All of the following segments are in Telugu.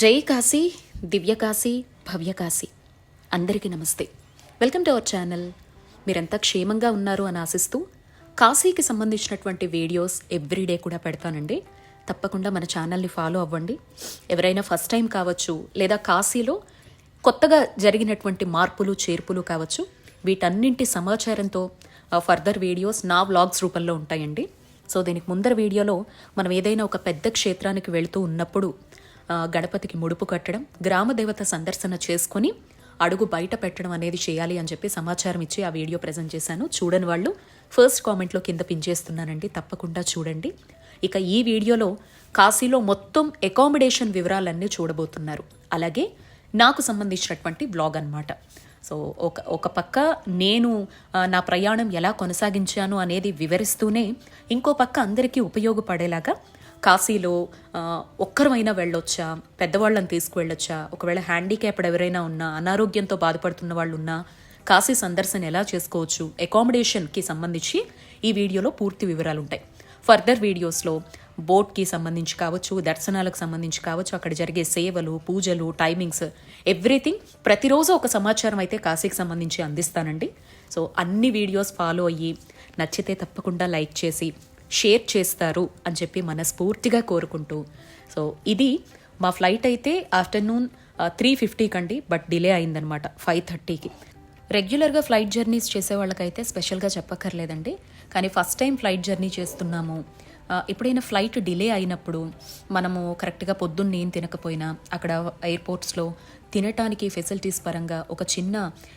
జై కాశీ దివ్య కాశీ భవ్య కాశీ అందరికీ నమస్తే. వెల్కమ్ టు అవర్ ఛానల్ మీరంతా క్షేమంగా ఉన్నారు అని ఆశిస్తూ కాశీకి సంబంధించినటువంటి వీడియోస్ ఎవ్రీడే కూడా పెడతానండి. తప్పకుండా మన ఛానల్ని ఫాలో అవ్వండి. ఎవరైనా ఫస్ట్ టైం కావచ్చు లేదా కాశీలో కొత్తగా జరిగినటువంటి మార్పులు చేర్పులు కావచ్చు వీటన్నింటి సమాచారంతో ఫర్దర్ వీడియోస్ నా వ్లాగ్స్ రూపంలో ఉంటాయండి. సో దీనికి ముందర వీడియోలో మనం ఏదైనా ఒక పెద్ద క్షేత్రానికి వెళుతూ ఉన్నప్పుడు గణపతికి ముడుపు కట్టడం గ్రామ దేవత సందర్శన చేసుకొని అడుగు బయట పెట్టడం అనేది చేయాలి అని చెప్పి సమాచారం ఇచ్చి ఆ వీడియో ప్రజెంట్ చేశాను. చూడని వాళ్ళు ఫస్ట్ కామెంట్లో కింద పిన్ చేస్తున్నానండి. తప్పకుండా చూడండి. ఇక ఈ వీడియోలో కాశీలో మొత్తం అకామిడేషన్ వివరాలన్నీ చూడబోతున్నారు. అలాగే నాకు సంబంధించినటువంటి బ్లాగ్ అన్నమాట. సో ఒక ఒక పక్క నేను నా ప్రయాణం ఎలా కొనసాగించాను అనేది వివరిస్తూనే ఇంకో పక్క అందరికీ ఉపయోగపడేలాగా కాశీలో ఒక్కరమైనా వెళ్ళొచ్చా? పెద్దవాళ్ళని తీసుకువెళ్ళొచ్చా? ఒకవేళ హ్యాండిక్యాప్డ్ ఎవరైనా ఉన్నా అనారోగ్యంతో బాధపడుతున్న వాళ్ళు ఉన్నా కాశీ సందర్శన ఎలా చేసుకోవచ్చు? అకామిడేషన్కి సంబంధించి ఈ వీడియోలో పూర్తి వివరాలు ఉంటాయి ఫర్దర్ వీడియోస్లో బోట్కి సంబంధించి కావచ్చు దర్శనాలకు సంబంధించి కావచ్చు అక్కడ జరిగే సేవలు పూజలు టైమింగ్స్ ఎవ్రీథింగ్ ప్రతిరోజు ఒక సమాచారం అయితే కాశీకి సంబంధించి అందిస్తానండి. సో అన్ని వీడియోస్ ఫాలో అయ్యి నచ్చితే తప్పకుండా లైక్ చేసి షేర్ చేస్తారు అని చెప్పి మనస్ఫూర్తిగా కోరుకుంటూ. సో ఇది మా ఫ్లైట్ అయితే ఆఫ్టర్నూన్ త్రీ ఫిఫ్టీకి అండి బట్ డిలే అయిందనమాట ఫైవ్ థర్టీకి రెగ్యులర్గా ఫ్లైట్ జర్నీస్ చేసే వాళ్ళకైతే స్పెషల్గా చెప్పక్కర్లేదండి. కానీ ఫస్ట్ టైం ఫ్లైట్ జర్నీ చేస్తున్నాము. ఎప్పుడైనా ఫ్లైట్ డిలే అయినప్పుడు మనము కరెక్ట్గా పొద్దున్న ఏం తినకపోయినా అక్కడ ఎయిర్పోర్ట్స్లో తినటానికి ఫెసిలిటీస్ పరంగా ఒక చిన్న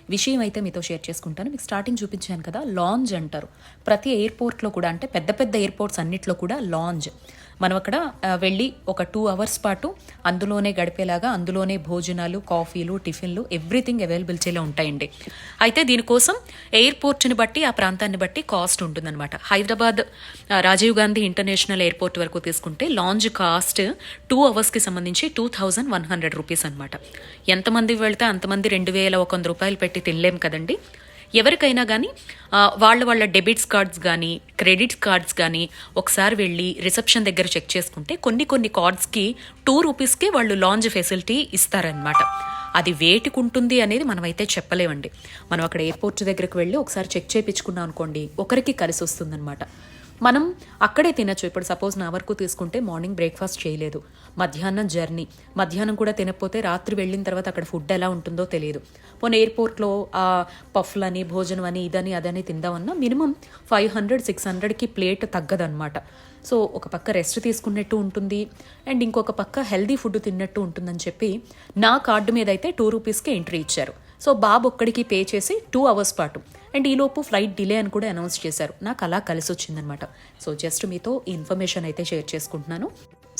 విషయం అయితే మీతో షేర్ చేసుకుంటాను. మీకు స్టార్టింగ్ చూపించాను కదా లాంజ్ అంటారు. ప్రతి ఎయిర్పోర్ట్లో కూడా అంటే పెద్ద పెద్ద ఎయిర్పోర్ట్స్ అన్నిట్లో కూడా లాంజ్ మనం అక్కడ వెళ్ళి ఒక టూ అవర్స్ పాటు అందులోనే గడిపేలాగా అందులోనే భోజనాలు కాఫీలు టిఫిన్లు ఎవ్రీథింగ్ అవైలబిలిటీలో ఉంటాయండి. అయితే దీనికోసం ఎయిర్పోర్ట్ని బట్టి ఆ ప్రాంతాన్ని బట్టి కాస్ట్ ఉంటుందన్నమాట. హైదరాబాద్ రాజీవ్ గాంధీ ఇంటర్నేషనల్ ఎయిర్పోర్ట్ వరకు తీసుకుంటే లాంజ్ కాస్ట్ టూ అవర్స్కి సంబంధించి two thousand one hundred rupees అనమాట ఎంతమంది వెళ్తే అంతమంది రెండు వేల ఒక వంద రూపాయలు పెట్టి తినలేం కదండి. ఎవరికైనా కానీ వాళ్ళ వాళ్ళ డెబిట్స్ కార్డ్స్ కానీ క్రెడిట్ కార్డ్స్ కానీ ఒకసారి వెళ్ళి రిసెప్షన్ దగ్గర చెక్ చేసుకుంటే కొన్ని కొన్ని కార్డ్స్కి టూ రూపీస్కే వాళ్ళు లాంజ్ ఫెసిలిటీ ఇస్తారనమాట అది వేటికి ఉంటుంది అనేది మనమైతే చెప్పలేమండి. మనం అక్కడ ఎయిర్పోర్ట్ దగ్గరకు వెళ్ళి ఒకసారి చెక్ చేయించుకున్నాం అనుకోండి ఒకరికి కలిసి వస్తుందన్నమాట మనం అక్కడే తినచ్చు. ఇప్పుడు సపోజ్ నా వరకు తీసుకుంటే మార్నింగ్ బ్రేక్ఫాస్ట్ చేయలేదు. మధ్యాహ్నం జర్నీ మధ్యాహ్నం కూడా తినకపోతే రాత్రి వెళ్ళిన తర్వాత అక్కడ ఫుడ్ ఎలా ఉంటుందో తెలియదు. పోనీ ఎయిర్పోర్ట్లో ఆ పఫ్లని భోజనం అని ఇదని అదని తిందామన్నా మినిమం ఫైవ్ హండ్రెడ్ సిక్స్ హండ్రెడ్కి ప్లేట్ తగ్గదన్నమాట. సో ఒక పక్క రెస్ట్ తీసుకున్నట్టు ఉంటుంది. అండ్ ఇంకొక పక్క హెల్దీ ఫుడ్ తిన్నట్టు ఉంటుందని చెప్పి నా కార్డు మీద అయితే టూ రూపీస్కి ఎంట్రీ ఇచ్చారు. సో బాబు ఒక్కడికి పే చేసి టూ అవర్స్ పాటు. అండ్ ఈలోపు ఫ్లైట్ డిలే అని కూడా అనౌన్స్ చేశారు. నాకు అలా కలిసి వచ్చిందనమాట సో జస్ట్ మీతో ఇన్ఫర్మేషన్ అయితే షేర్ చేసుకుంటున్నాను.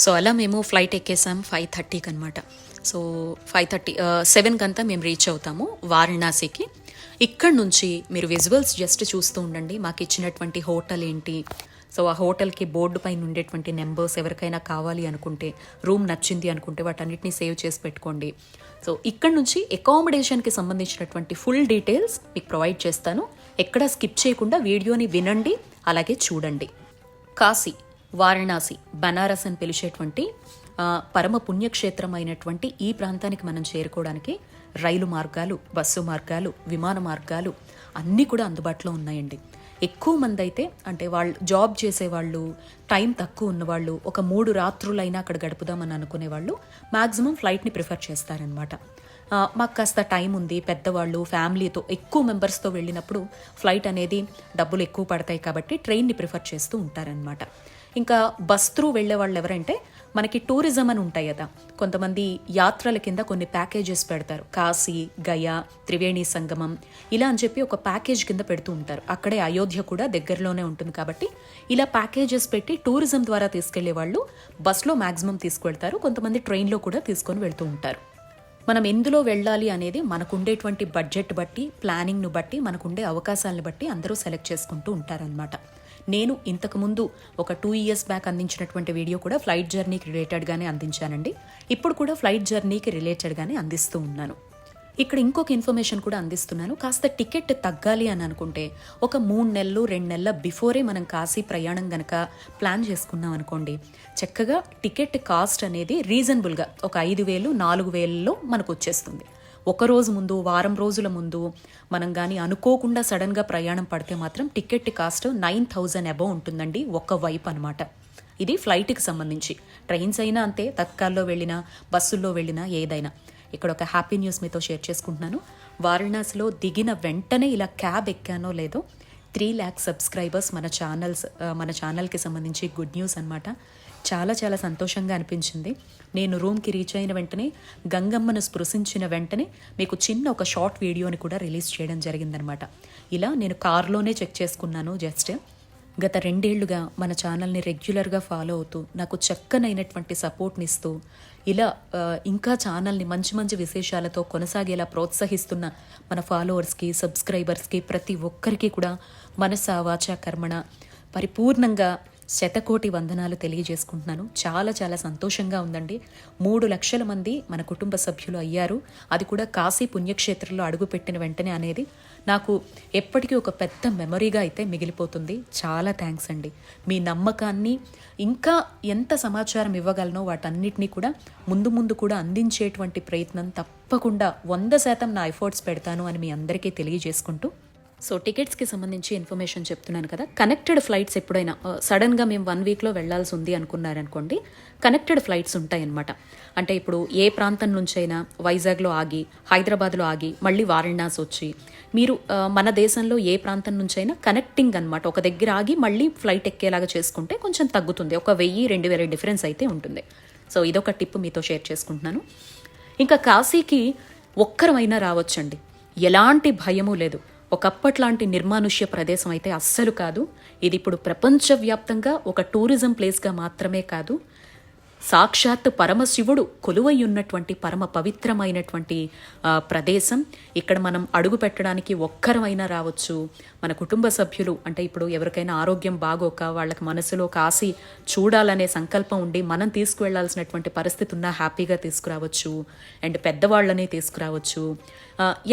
సో అలా మేము ఫ్లైట్ ఎక్కేసాం ఫైవ్ థర్టీకి అనమాట సో ఫైవ్ థర్టీ సెవెన్కి అంతా మేము రీచ్ అవుతాము వారణాసికి. ఇక్కడ నుంచి మీరు విజువల్స్ జస్ట్ చూస్తూ ఉండండి. మాకు ఇచ్చినటువంటి హోటల్ ఏంటి? సో ఆ హోటల్కి బోర్డు పైన ఉండేటువంటి నెంబర్స్ ఎవరికైనా కావాలి అనుకుంటే రూమ్ నచ్చింది అనుకుంటే వాటన్నిటిని సేవ్ చేసి పెట్టుకోండి. సో ఇక్కడ నుంచి అకామిడేషన్కి సంబంధించినటువంటి ఫుల్ డీటెయిల్స్ మీకు ప్రొవైడ్ చేస్తాను. ఎక్కడ స్కిప్ చేయకుండా వీడియోని వినండి అలాగే చూడండి. కాశీ వారణాసి బనారస్ అని పిలిచేటువంటి పరమ పుణ్యక్షేత్రం అయినటువంటి ఈ ప్రాంతానికి మనం చేరుకోవడానికి రైలు మార్గాలు బస్సు మార్గాలు విమాన మార్గాలు అన్నీ కూడా అందుబాటులో ఉన్నాయండి. ఎక్కువ మంది అయితే అంటే వాళ్ళు జాబ్ చేసేవాళ్ళు టైం తక్కువ ఉన్నవాళ్ళు ఒక మూడు రాత్రులైనా అక్కడ గడుపుదామని అనుకునే వాళ్ళు మ్యాక్సిమం ఫ్లైట్ని ప్రిఫర్ చేస్తారనమాట మాకు కాస్త టైం ఉంది పెద్దవాళ్ళు ఫ్యామిలీతో ఎక్కువ మెంబర్స్తో వెళ్ళినప్పుడు ఫ్లైట్ అనేది డబ్బులు ఎక్కువ పడతాయి కాబట్టి ట్రైన్ని ప్రిఫర్ చేస్తూ ఉంటారనమాట ఇంకా బస్ త్రూ వెళ్ళే వాళ్ళు ఎవరంటే మనకి టూరిజం అని ఉంటాయి కదా. కొంతమంది యాత్రల కింద కొన్ని ప్యాకేజెస్ పెడతారు. కాశీ గయా త్రివేణి సంగమం ఇలా అని చెప్పి ఒక ప్యాకేజ్ కింద పెడుతూ ఉంటారు. అక్కడే అయోధ్య కూడా దగ్గరలోనే ఉంటుంది కాబట్టి ఇలా ప్యాకేజెస్ పెట్టి టూరిజం ద్వారా తీసుకెళ్ళే వాళ్ళు బస్లో మ్యాక్సిమం తీసుకువెళ్తారు. కొంతమంది ట్రైన్లో కూడా తీసుకొని వెళ్తూ ఉంటారు. మనం ఎందులో వెళ్ళాలి అనేది మనకుండేటువంటి బడ్జెట్ బట్టి ప్లానింగ్ను బట్టి మనకుండే అవకాశాలను బట్టి అందరూ సెలెక్ట్ చేసుకుంటూ ఉంటారనమాట నేను ఇంతకుముందు ఒక టూ ఇయర్స్ బ్యాక్ అందించినటువంటి వీడియో కూడా ఫ్లైట్ జర్నీకి రిలేటెడ్గానే అందించానండి. ఇప్పుడు కూడా ఫ్లైట్ జర్నీకి రిలేటెడ్గానే అందిస్తూ ఉన్నాను. ఇక్కడ ఇంకొక ఇన్ఫర్మేషన్ కూడా అందిస్తున్నాను. కాస్త టికెట్ తగ్గాలి అని అనుకుంటే ఒక మూడు నెలలు రెండు నెలల బిఫోరే మనం కాశీ ప్రయాణం గనక ప్లాన్ చేసుకున్నాం అనుకోండి చక్కగా టికెట్ కాస్ట్ అనేది రీజనబుల్గా ఒక ఐదు వేలు నాలుగు వేలలో మనకు వచ్చేస్తుంది. ఒక రోజు ముందు వారం రోజుల ముందు మనం కానీ అనుకోకుండా సడన్గా ప్రయాణం పడితే మాత్రం ticket cost nine thousand above ఉంటుందండి ఒక వైపు అనమాట ఇది ఫ్లైట్కి సంబంధించి. ట్రైన్స్ అయినా అంతే తత్కాల్లో వెళ్ళినా బస్సుల్లో వెళ్ళినా ఏదైనా. ఇక్కడ ఒక హ్యాపీ న్యూస్ మీతో షేర్ చేసుకుంటున్నాను. వారణాసిలో దిగిన వెంటనే ఇలా క్యాబ్ ఎక్కానో లేదో త్రీ ల్యాక్ సబ్స్క్రైబర్స్ మన ఛానల్స్ మన ఛానల్కి సంబంధించి గుడ్ న్యూస్ అనమాట చాలా చాలా సంతోషంగా అనిపించింది. నేను రూమ్కి రీచ్ అయిన వెంటనే గంగమ్మను స్పృశించిన వెంటనే మీకు చిన్న ఒక షార్ట్ వీడియోని కూడా రిలీజ్ చేయడం జరిగిందనమాట ఇలా నేను కార్లోనే చెక్ చేసుకున్నాను జస్ట్ గత రెండేళ్ళుగా మన ఛానల్ని రెగ్యులర్గా ఫాలో అవుతూ నాకు చక్కనైనటువంటి సపోర్ట్ని ఇస్తూ ఇలా ఇంకా ఛానల్ని మంచి మంచి విశేషాలతో కొనసాగేలా ప్రోత్సహిస్తున్న మన ఫాలోవర్స్కి సబ్స్క్రైబర్స్కి ప్రతి ఒక్కరికి కూడా మనసా వాచా కర్మణ పరిపూర్ణంగా శతకోటి వందనాలు తెలియజేసుకుంటున్నాను. చాలా చాలా సంతోషంగా ఉందండి. మూడు లక్షల మంది మన కుటుంబ సభ్యులు అయ్యారు. అది కూడా కాశీ పుణ్యక్షేత్రంలో అడుగుపెట్టిన వెంటనే అనేది నాకు ఎప్పటికీ ఒక పెద్ద మెమరీగా అయితే మిగిలిపోతుంది. చాలా థ్యాంక్స్ అండి. మీ నమ్మకాన్ని ఇంకా ఎంత సమాచారం ఇవ్వగలనో వాటన్నిటినీ కూడా ముందు ముందు కూడా అందించేటువంటి ప్రయత్నం తప్పకుండా వంద శాతం నా ఎఫర్ట్స్ పెడతాను అని మీ అందరికీ తెలియజేసుకుంటూ సో టికెట్స్కి సంబంధించి ఇన్ఫర్మేషన్ చెప్తున్నాను కదా. కనెక్టెడ్ ఫ్లైట్స్ ఎప్పుడైనా సడన్గా మేము వన్ వీక్లో వెళ్ళాల్సి ఉంది అనుకున్నారనుకోండి కనెక్టెడ్ ఫ్లైట్స్ ఉంటాయన్నమాట. అంటే ఇప్పుడు ఏ ప్రాంతం నుంచైనా వైజాగ్లో ఆగి హైదరాబాద్లో ఆగి మళ్ళీ వారణాసి వచ్చి మీరు మన దేశంలో ఏ ప్రాంతం నుంచైనా కనెక్టింగ్ అనమాట ఒక దగ్గర ఆగి మళ్ళీ ఫ్లైట్ ఎక్కేలాగా చేసుకుంటే కొంచెం తగ్గుతుంది. ఒక వెయ్యి రెండు వేల డిఫరెన్స్ అయితే ఉంటుంది. సో ఇదొక టిప్ మీతో షేర్ చేసుకుంటున్నాను. ఇంకా కాశీకి ఒక్కరమైనా రావచ్చండి. ఎలాంటి భయము లేదు. ఒకప్పట్లాంటి నిర్మానుష్య ప్రదేశం అయితే అస్సలు కాదు. ఇది ఇప్పుడు ప్రపంచవ్యాప్తంగా ఒక టూరిజం ప్లేస్గా మాత్రమే కాదు. సాక్షాత్ పరమశివుడు కొలువై ఉన్నటువంటి పరమ పవిత్రమైనటువంటి ప్రదేశం. ఇక్కడ మనం అడుగు పెట్టడానికి ఒక్కరమైనా రావచ్చు. మన కుటుంబ సభ్యులు అంటే ఇప్పుడు ఎవరికైనా ఆరోగ్యం బాగోక వాళ్ళకి మనసులో కాసి చూడాలనే సంకల్పం ఉండి మనం తీసుకువెళ్ళాల్సినటువంటి పరిస్థితి ఉన్నా హ్యాపీగా తీసుకురావచ్చు. అండ్ పెద్దవాళ్ళని తీసుకురావచ్చు.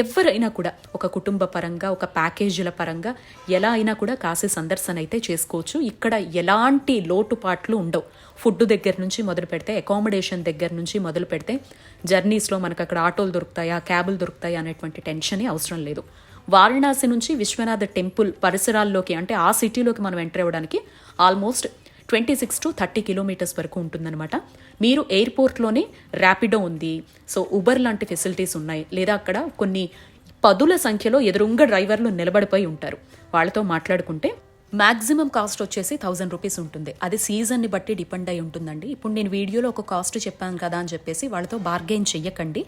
ఎవరైనా కూడా ఒక కుటుంబ పరంగా ఒక ప్యాకేజీల పరంగా ఎలా అయినా కూడా కాశీ సందర్శన అయితే చేసుకోవచ్చు. ఇక్కడ ఎలాంటి లోటుపాట్లు ఉండవు. ఫుడ్ దగ్గర నుంచి మొదలు పెడితే అకామిడేషన్ దగ్గర నుంచి మొదలు పెడితే జర్నీస్లో మనకు అక్కడ ఆటోలు దొరుకుతాయా క్యాబులు దొరుకుతాయా అనేటువంటి టెన్షన్ అవసరం లేదు. వారణాసి నుంచి విశ్వనాథ టెంపుల్ పరిసరాల్లోకి అంటే ఆ సిటీలోకి మనం ఎంటర్ అవ్వడానికి almost twenty six to thirty kilometres వరకు ఉంటుందన్నమాట. మీరు ఎయిర్పోర్ట్లోనే ర్యాపిడో ఉంది. సో ఉబర్ లాంటి ఫెసిలిటీస్ ఉన్నాయి. లేదా అక్కడ కొన్ని పదుల సంఖ్యలో ఎదురుంగ డ్రైవర్లు నిలబడిపోయి ఉంటారు. వాళ్ళతో మాట్లాడుకుంటే మ్యాక్సిమం కాస్ట్ వచ్చేసి థౌజండ్ రూపీస్ ఉంటుంది. అది సీజన్ని బట్టి డిపెండ్ అయి ఉంటుందండి. ఇప్పుడు నేను వీడియోలో ఒక కాస్ట్ చెప్పాను కదా అని చెప్పేసి వాళ్ళతో బార్గెయిన్ చెయ్యకండి.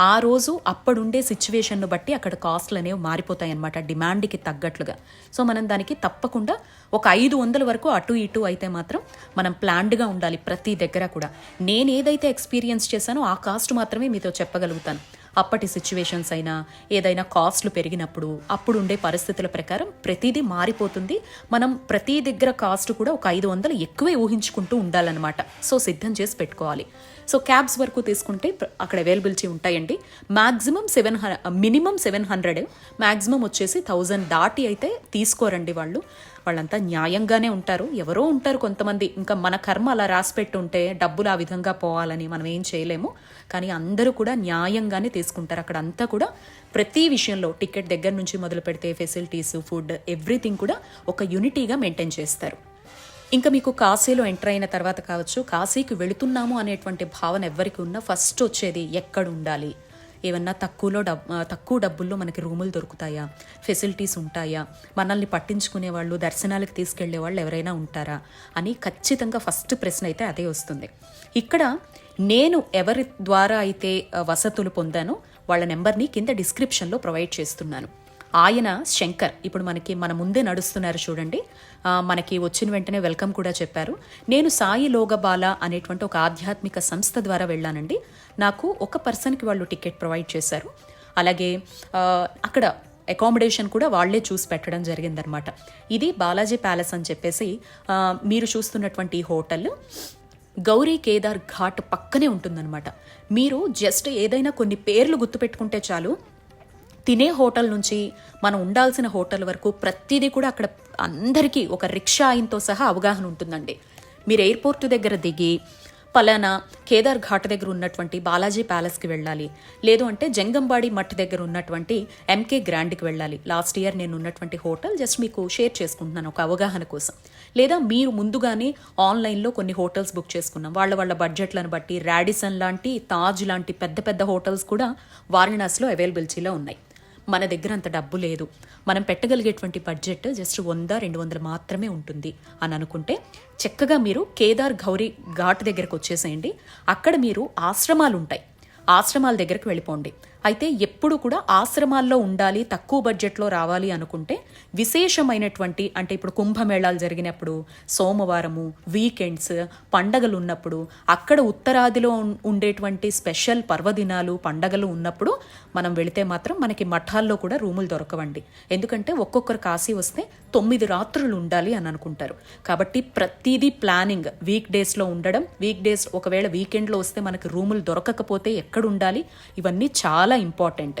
ఆ రోజు అప్పుడుండే సిచ్యువేషన్ను బట్టి అక్కడ కాస్ట్లు అనేవి మారిపోతాయి అనమాట డిమాండ్కి తగ్గట్లుగా. సో మనం దానికి తప్పకుండా ఒక ఐదు వందల వరకు అటు ఇటు అయితే మాత్రం మనం ప్లాన్డ్గా ఉండాలి ప్రతి దగ్గర కూడా. నేను ఏదైతే ఎక్స్పీరియన్స్ చేశానో ఆ కాస్ట్ మాత్రమే మీతో చెప్పగలుగుతాను. అప్పటి సిచ్యువేషన్స్ అయినా ఏదైనా కాస్ట్లు పెరిగినప్పుడు అప్పుడు ఉండే పరిస్థితుల ప్రకారం ప్రతిదీ మారిపోతుంది. మనం ప్రతి దగ్గర కాస్ట్ కూడా ఒక ఐదు వందలు ఎక్కువే ఊహించుకుంటూ ఉండాలన్నమాట. సో సిద్ధం చేసి పెట్టుకోవాలి. సో క్యాబ్స్ వరకు తీసుకుంటే అక్కడ అవైలబిలిటీ ఉంటాయండి. Maximum seven minimum seven hundred maximum వచ్చేసి థౌజండ్ దాటి అయితే తీసుకోరండి వాళ్ళు. వాళ్ళంతా న్యాయంగానే ఉంటారు. ఎవరో ఉంటారు కొంతమంది. ఇంకా మన కర్మ అలా రాసిపెట్టి ఉంటే డబ్బులు ఆ విధంగా పోవాలని మనం ఏం చేయలేము. కానీ అందరూ కూడా న్యాయంగానే తీసుకుంటారు. అక్కడ అంతా కూడా ప్రతి విషయంలో టికెట్ దగ్గర నుంచి మొదలు పెడితే ఫెసిలిటీస్ ఫుడ్ ఎవ్రీథింగ్ కూడా ఒక యూనిటీగా మెయింటైన్ చేస్తారు. ఇంకా మీకు కాశీలో ఎంటర్ అయిన తర్వాత కావచ్చు కాశీకి వెళుతున్నాము అనేటువంటి భావన ఎవరికి ఉన్నా ఫస్ట్ వచ్చేది ఎక్కడ ఉండాలి? ఏమన్నా తక్కువలో డబ్ తక్కువ డబ్బుల్లో మనకి రూములు దొరుకుతాయా? ఫెసిలిటీస్ ఉంటాయా? మనల్ని పట్టించుకునే వాళ్ళు దర్శనాలకు తీసుకెళ్ళే వాళ్ళు ఎవరైనా ఉంటారా? అని ఖచ్చితంగా ఫస్ట్ ప్రశ్న అయితే అదే వస్తుంది. ఇక్కడ నేను ఎవరి ద్వారా అయితే వసతులు పొందానో వాళ్ళ నెంబర్ని కింద డిస్క్రిప్షన్లో ప్రొవైడ్ చేస్తున్నాను. ఆయన శంకర్. ఇప్పుడు మనకి మన ముందే నడుస్తున్నారు చూడండి. మనకి వచ్చిన వెంటనే వెల్కమ్ కూడా చెప్పారు. నేను సాయి లోగబాల అనేటువంటి ఒక ఆధ్యాత్మిక సంస్థ ద్వారా వెళ్ళానండి. నాకు ఒక పర్సన్కి వాళ్ళు టికెట్ ప్రొవైడ్ చేశారు. అలాగే అక్కడ అకామిడేషన్ కూడా వాళ్ళే చూసి పెట్టడం జరిగిందనమాట ఇది బాలాజీ ప్యాలెస్ అని చెప్పేసి మీరు చూస్తున్నటువంటి హోటల్ గౌరీ కేదార్ ఘాట్ పక్కనే ఉంటుందన్నమాట. మీరు జస్ట్ ఏదైనా కొన్ని పేర్లు గుర్తుపెట్టుకుంటే చాలు. తినే హోటల్ నుంచి మనం ఉండాల్సిన హోటల్ వరకు ప్రతిదీ కూడా అక్కడ అందరికీ ఒక రిక్షా ఆయనతో సహా అవగాహన ఉంటుందండి. మీరు ఎయిర్పోర్ట్ దగ్గర దిగి పలానా కేదార్ ఘాట్ దగ్గర ఉన్నటువంటి బాలాజీ ప్యాలెస్కి వెళ్ళాలి. లేదు అంటే జంగంబాడి మట్ దగ్గర ఉన్నటువంటి ఎంకే గ్రాండ్కి వెళ్ళాలి. లాస్ట్ ఇయర్ నేను ఉన్నటువంటి హోటల్ జస్ట్ మీకు షేర్ చేసుకుంటున్నాను ఒక అవగాహన కోసం. లేదా మీరు ముందుగానే ఆన్లైన్లో కొన్ని హోటల్స్ బుక్ చేసుకున్నాం. వాళ్ళ వాళ్ళ బడ్జెట్లను బట్టి రాడిసన్ లాంటి తాజ్ లాంటి పెద్ద పెద్ద హోటల్స్ కూడా వారణాసిలో అవైలబిలిటీలో ఉన్నాయి. మన దగ్గర అంత డబ్బు లేదు. మనం పెట్టగలిగేటువంటి బడ్జెట్ జస్ట్ వంద రెండు వందలు మాత్రమే ఉంటుంది అని అనుకుంటే చక్కగా మీరు కేదార్ గౌరీ ఘాట్ దగ్గరకు వచ్చేసేయండి. అక్కడ మీరు ఆశ్రమాలు ఉంటాయి ఆశ్రమాల దగ్గరికి వెళ్ళిపోండి. అయితే ఎప్పుడు కూడా ఆశ్రమాల్లో ఉండాలి తక్కువ బడ్జెట్లో రావాలి అనుకుంటే విశేషమైనటువంటి అంటే ఇప్పుడు కుంభమేళాలు జరిగినప్పుడు సోమవారము వీకెండ్స్ పండగలు ఉన్నప్పుడు అక్కడ ఉత్తరాదిలో ఉండేటువంటి స్పెషల్ పర్వదినాలు పండగలు ఉన్నప్పుడు మనం వెళితే మాత్రం మనకి మఠాల్లో కూడా రూములు దొరకవండి. ఎందుకంటే ఒక్కొక్కరు కాశీ వస్తే తొమ్మిది రాత్రులు ఉండాలి అని అనుకుంటారు. కాబట్టి ప్రతిదీ ప్లానింగ్. వీక్ డేస్లో ఉండడం వీక్ డేస్ ఒకవేళ వీకెండ్లో వస్తే మనకి రూములు దొరకకపోతే ఎక్కడ ఉండాలి? ఇవన్నీ చాలా ఇంపార్టెంట్.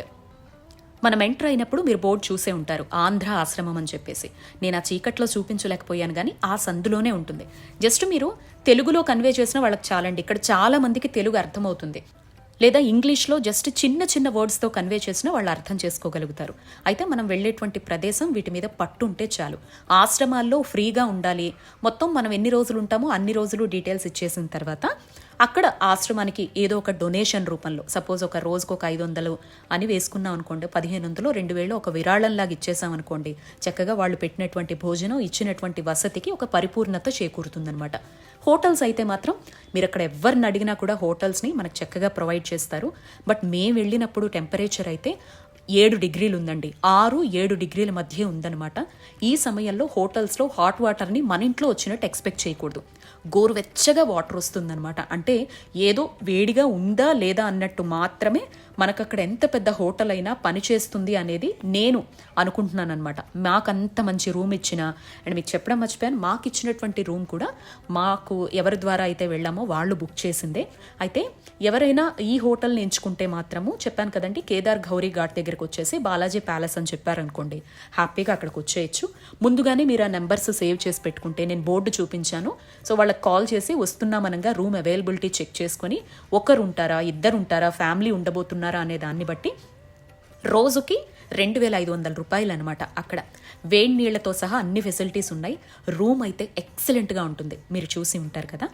మనం ఎంటర్ అయినప్పుడు మీరు బోర్డు చూసే ఉంటారు. ఆంధ్ర ఆశ్రమం అని చెప్పేసి. నేను ఆ చీకట్లో చూపించలేకపోయాను కానీ ఆ సందులోనే ఉంటుంది. జస్ట్ మీరు తెలుగులో కన్వే చేసిన వాళ్ళకి చాలండి. ఇక్కడ చాలా మందికి తెలుగు అర్థమవుతుంది. లేదా ఇంగ్లీష్లో జస్ట్ చిన్న చిన్న వర్డ్స్తో కన్వే చేసినా వాళ్ళు అర్థం చేసుకోగలుగుతారు. అయితే మనం వెళ్ళేటువంటి ప్రదేశం వీటి మీద పట్టు ఉంటే చాలు. ఆశ్రమాల్లో ఫ్రీగా ఉండాలి. మొత్తం మనం ఎన్ని రోజులు ఉంటామో అన్ని రోజులు డీటెయిల్స్ ఇచ్చేసిన తర్వాత అక్కడ ఆశ్రమానికి ఏదో ఒక డొనేషన్ రూపంలో సపోజ్ ఒక రోజుకు ఒక ఐదు వందలు అని వేసుకున్నాం అనుకోండి పదిహేను వందలు రెండు వేలు ఒక విరాళంలాగా ఇచ్చేసాం అనుకోండి చక్కగా వాళ్ళు పెట్టినటువంటి భోజనం ఇచ్చినటువంటి వసతికి ఒక పరిపూర్ణత చేకూరుతుందనమాట హోటల్స్ అయితే మాత్రం మీరు అక్కడ ఎవరిని అడిగినా కూడా హోటల్స్ని మనకు చక్కగా ప్రొవైడ్ చేస్తారు. బట్ మేము వెళ్ళినప్పుడు టెంపరేచర్ అయితే ఏడు డిగ్రీలు ఉందండి ఆరు ఏడు డిగ్రీల మధ్య ఉందన్నమాట. ఈ సమయంలో హోటల్స్లో హాట్ వాటర్ని మన ఇంట్లో వచ్చినట్టు ఎక్స్పెక్ట్ చేయకూడదు. గోరువెచ్చగా వాటర్ వస్తుందన్నమాట. అంటే ఏదో వేడిగా ఉందా లేదా అన్నట్టు మాత్రమే మనకు అక్కడ ఎంత పెద్ద హోటల్ అయినా పనిచేస్తుంది అనేది నేను అనుకుంటున్నాను అనమాట మాకు అంత మంచి రూమ్ ఇచ్చిన అండ్ మీకు చెప్పడం మర్చిపోయాను మాకు ఇచ్చినటువంటి రూమ్ కూడా మాకు ఎవరి ద్వారా అయితే వెళ్ళామో వాళ్ళు బుక్ చేసిందే. అయితే ఎవరైనా ఈ హోటల్ని ఎంచుకుంటే మాత్రము చెప్పాను కదండి కేదార్ గౌరీ ఘాట్ దగ్గరికి వచ్చేసి బాలాజీ ప్యాలెస్ అని చెప్పారనుకోండి హ్యాపీగా అక్కడికి వచ్చేయచ్చు. ముందుగానే మీరు ఆ నెంబర్స్ సేవ్ చేసి పెట్టుకుంటే నేను బోర్డు చూపించాను. సో వాళ్ళకి కాల్ చేసి వస్తున్నామనగా రూమ్ అవైలబిలిటీ చెక్ చేసుకొని ఒకరు ఉంటారా ఇద్దరు ఉంటారా ఫ్యామిలీ ఉండబోతున్నారు అనే దాన్ని బట్టి రోజుకి రెండు వేల ఐదు వందల రూపాయలు అనమాట అక్కడ. వేడి నీళ్ళతో సహా అన్ని ఫెసిలిటీస్ ఉన్నాయి. రూమ్ అయితే ఎక్సలెంట్గా ఉంటుంది. మీరు చూసి ఉంటారు కదా.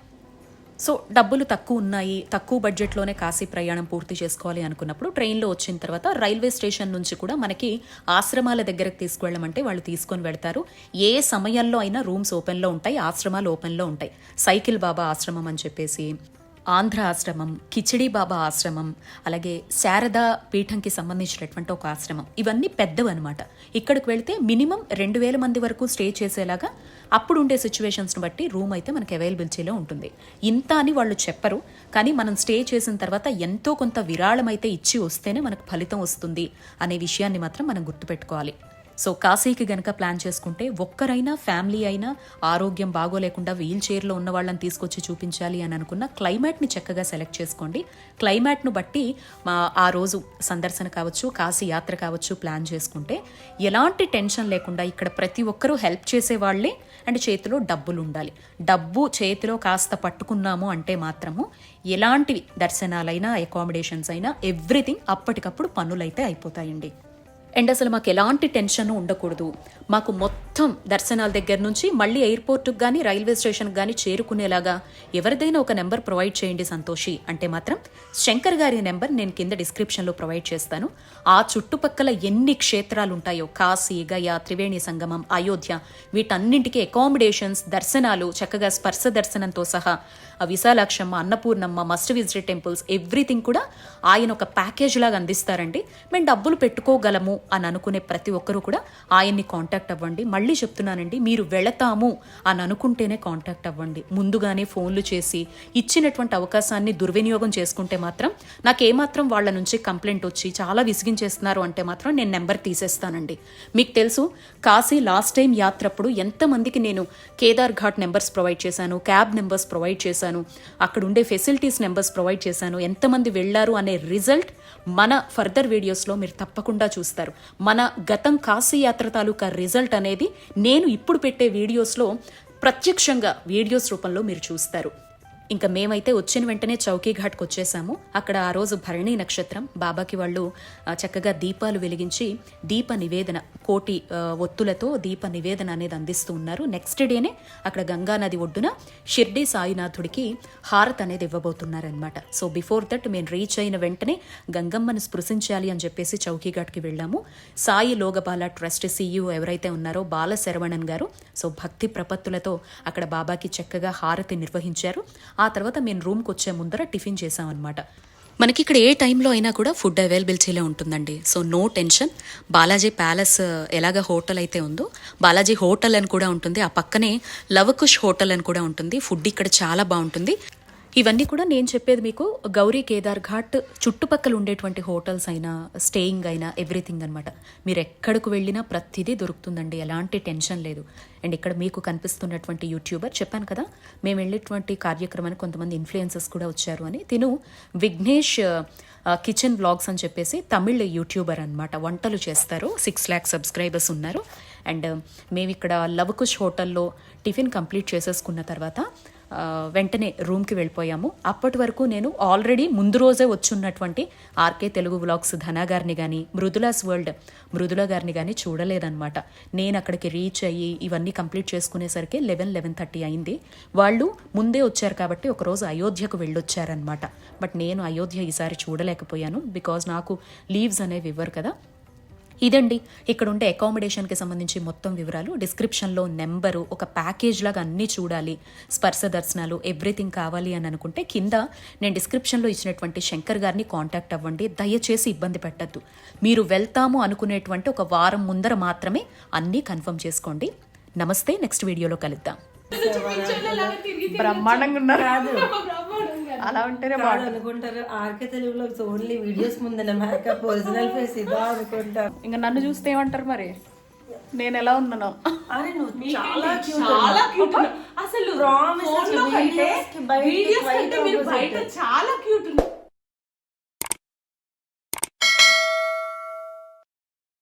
సో డబ్బులు తక్కువ ఉన్నాయి. తక్కువ బడ్జెట్లోనే కాశీ ప్రయాణం పూర్తి చేసుకోవాలి అనుకున్నప్పుడు ట్రైన్లో వచ్చిన తర్వాత రైల్వే స్టేషన్ నుంచి కూడా మనకి ఆశ్రమాల దగ్గరకు తీసుకువెళ్ళమంటే వాళ్ళు తీసుకొని వెళ్తారు. ఏ సమయంలో అయినా రూమ్స్ ఓపెన్లో ఉంటాయి. ఆశ్రమాలు ఓపెన్లో ఉంటాయి. సైకిల్ బాబా ఆశ్రమం అని చెప్పేసి ఆంధ్ర ఆశ్రమం కిచిడి బాబా ఆశ్రమం అలాగే శారదా పీఠంకి సంబంధించినటువంటి ఒక ఆశ్రమం. ఇవన్నీ పెద్దవి అనమాట ఇక్కడికి వెళితే మినిమం రెండు వేల మంది వరకు స్టే చేసేలాగా అప్పుడు ఉండే సిచ్యువేషన్స్ని బట్టి రూమ్ అయితే మనకి అవైలబిలిటీలో ఉంటుంది. ఇంత అని వాళ్ళు చెప్పరు కానీ మనం స్టే చేసిన తర్వాత ఎంతో కొంత విరాళం అయితే ఇచ్చి వస్తేనే మనకు ఫలితం వస్తుంది అనే విషయాన్ని మాత్రం మనం గుర్తుపెట్టుకోవాలి. సో కాశీకి గనక ప్లాన్ చేసుకుంటే ఒక్కరైనా ఫ్యామిలీ అయినా ఆరోగ్యం బాగోలేకుండా వీల్ చైర్లో ఉన్న వాళ్ళని తీసుకొచ్చి చూపించాలి అని అనుకున్న క్లైమేట్ని చక్కగా సెలెక్ట్ చేసుకోండి. క్లైమేట్ను బట్టి మా ఆ రోజు సందర్శన కావచ్చు కాశీ యాత్ర కావచ్చు ప్లాన్ చేసుకుంటే ఎలాంటి టెన్షన్ లేకుండా ఇక్కడ ప్రతి ఒక్కరూ హెల్ప్ చేసే వాళ్ళే అండ్ చేతిలో డబ్బులు ఉండాలి. డబ్బు చేతిలో కాస్త పట్టుకున్నాము అంటే మాత్రము ఎలాంటివి దర్శనాలైనా అకామిడేషన్స్ అయినా ఎవ్రీథింగ్ అప్పటికప్పుడు పనులైతే అయిపోతాయండి. అండ్ అసలు మాకు ఎలాంటి టెన్షన్ ఉండకూడదు. మాకు మొత్తం దర్శనాల దగ్గర నుంచి మళ్ళీ ఎయిర్పోర్ట్కి కానీ రైల్వే స్టేషన్కి కానీ చేరుకునేలాగా ఎవరిదైనా ఒక నెంబర్ ప్రొవైడ్ చేయండి సంతోషి. అంటే మాత్రం శంకర్ గారి నెంబర్ నేను కింద డిస్క్రిప్షన్లో ప్రొవైడ్ చేస్తాను. ఆ చుట్టుపక్కల ఎన్ని క్షేత్రాలు ఉంటాయో కాశీ గయా త్రివేణి సంగమం అయోధ్య వీటన్నింటికి అకామిడేషన్స్ దర్శనాలు చక్కగా స్పర్శ దర్శనంతో సహా ఆ Vishalakshamma Annapurnamma must visit temples everything కూడా ఆయన ఒక ప్యాకేజ్ లాగా అందిస్తారండి. మేము డబ్బులు పెట్టుకోగలము అని అనుకునే ప్రతి ఒక్కరూ కూడా ఆయన్ని కాంటాక్ట్ అవ్వండి. మళ్ళీ చెప్తున్నానండి మీరు వెళతాము అని అనుకుంటేనే కాంటాక్ట్ అవ్వండి. ముందుగానే ఫోన్లు చేసి ఇచ్చినటువంటి అవకాశాన్ని దుర్వినియోగం చేసుకుంటే మాత్రం నాకు ఏమాత్రం వాళ్ళ నుంచి కంప్లైంట్ వచ్చి చాలా విసిగించేస్తున్నారు అంటే మాత్రం నేను నెంబర్ తీసేస్తానండి. మీకు తెలుసు కాశీ లాస్ట్ టైం యాత్రప్పుడు ఎంతమందికి నేను కేదార్ ఘాట్ నెంబర్స్ ప్రొవైడ్ చేశాను క్యాబ్ నెంబర్స్ ప్రొవైడ్ చేశాను అక్కడ ఉండే ఫెసిలిటీస్ నెంబర్స్ ప్రొవైడ్ చేశాను ఎంతమంది వెళ్ళారు అనే రిజల్ట్ మన ఫర్దర్ వీడియోస్లో మీరు తప్పకుండా చూస్తారు. మన గతం కాశీయాత్ర తాలూకా రిజల్ట్ అనేది నేను ఇప్పుడు పెట్టే వీడియోస్లో ప్రత్యక్షంగా వీడియోస్ రూపంలో మీరు చూస్తారు. ఇంకా మేమైతే వచ్చిన వెంటనే చౌకీ ఘాట్కి వచ్చేసాము. అక్కడ ఆ రోజు భరణి నక్షత్రం బాబాకి వాళ్ళు చక్కగా దీపాలు వెలిగించి దీప నివేదన కోటి ఒత్తులతో దీప నివేదన అనేది అందిస్తూ ఉన్నారు. నెక్స్ట్ డేనే అక్కడ గంగా నది ఒడ్డున షిర్డి సాయినాథుడికి హారత్ అనేది ఇవ్వబోతున్నారనమాట సో బిఫోర్ దట్ మేము రీచ్ అయిన వెంటనే గంగమ్మను స్పృశించాలి అని చెప్పేసి చౌకీ ఘాట్కి వెళ్ళాము. సాయి లోగబాల ట్రస్ట్ సీఈఓ ఎవరైతే ఉన్నారో బాల శరవణన్ గారు సో భక్తి ప్రపత్తులతో అక్కడ బాబాకి చక్కగా హారతి నిర్వహించారు. ఆ తర్వాత మేము రూమ్కి వచ్చే ముందర టిఫిన్ చేసామన్నమాట మనకి ఇక్కడ ఏ టైంలో అయినా కూడా ఫుడ్ అవైలబిలిటీలో ఉంటుందండి. So no tension. Balaji palace ఎలాగ హోటల్ అయితే ఉందో బాలాజీ హోటల్ అని కూడా ఉంటుంది. ఆ పక్కనే లవకుష్ హోటల్ అని కూడా ఉంటుంది. ఫుడ్ ఇక్కడ చాలా బాగుంటుంది. ఇవన్నీ కూడా నేను చెప్పేది మీకు గౌరీ కేదార్ ఘాట్ చుట్టుపక్కల ఉండేటువంటి హోటల్స్ అయినా స్టేయింగ్ అయినా ఎవ్రీథింగ్ అనమాట మీరు ఎక్కడికి వెళ్ళినా ప్రతిదీ దొరుకుతుందండి. ఎలాంటి టెన్షన్ లేదు. అండ్ ఇక్కడ మీకు కనిపిస్తున్నటువంటి యూట్యూబర్ చెప్పాను కదా మేము వెళ్ళేటువంటి కార్యక్రమానికి కొంతమంది ఇన్ఫ్లుయెన్సెస్ కూడా వచ్చారు అని. తిను విఘ్నేష్ కిచెన్ బ్లాగ్స్ అని చెప్పేసి తమిళ్ యూట్యూబర్ అనమాట వంటలు చేస్తారు. సిక్స్ ల్యాక్ సబ్స్క్రైబర్స్ ఉన్నారు. అండ్ మేము ఇక్కడ లవకుష్ హోటల్లో టిఫిన్ కంప్లీట్ చేసేసుకున్న తర్వాత వెంటనే రూమ్కి వెళ్ళిపోయాము. అప్పటి వరకు నేను ఆల్రెడీ ముందు రోజే వచ్చున్నటువంటి ఆర్కే తెలుగు వ్లాగ్స్ ధనా గారిని కానీ మృదులాస్ వరల్డ్ మృదుల గారిని కానీ చూడలేదన్నమాట. నేను అక్కడికి రీచ్ అయ్యి ఇవన్నీ కంప్లీట్ చేసుకునేసరికి లెవెన్ లెవెన్ థర్టీ అయింది. వాళ్ళు ముందే వచ్చారు కాబట్టి ఒకరోజు అయోధ్యకు వెళ్ళొచ్చారనమాట బట్ నేను అయోధ్య ఈసారి చూడలేకపోయాను. బికాజ్ నాకు లీవ్స్ అనేవి ఇవ్వరు కదా. ఇదండి ఇక్కడ ఉండే అకామిడేషన్కి సంబంధించి మొత్తం వివరాలు. డిస్క్రిప్షన్లో నెంబరు ఒక ప్యాకేజ్ లాగా అన్నీ చూడాలి. స్పర్శ దర్శనాలు ఎవ్రీథింగ్ కావాలి అని అనుకుంటే కింద నేను డిస్క్రిప్షన్లో ఇచ్చినటువంటి శంకర్ గారిని కాంటాక్ట్ అవ్వండి. దయచేసి ఇబ్బంది పెట్టద్దు. మీరు వెళ్తాము అనుకునేటువంటి ఒక వారం ముందర మాత్రమే అన్నీ కన్ఫర్మ్ చేసుకోండి. నమస్తే నెక్స్ట్ వీడియోలో కలుద్దాం. బ్రహ్మాండంగా ఉన్నారు. అలా ఉంటేనే కాదు అనుకుంటారు ఆర్కే తెలుగులో ఓన్లీ వీడియోస్ ముందర. మేకప్ ఒరిజినల్ ఫేస్ ఇదా అనుకుంటారు. ఇంకా నన్ను చూస్తే ఏమంటారు మరి? నేను ఎలా ఉన్నానో. అరే నువ్వు చాలా చాలా క్యూట్ అసలు లో అసలు కంటే మీరు. బయట చాలా క్యూట్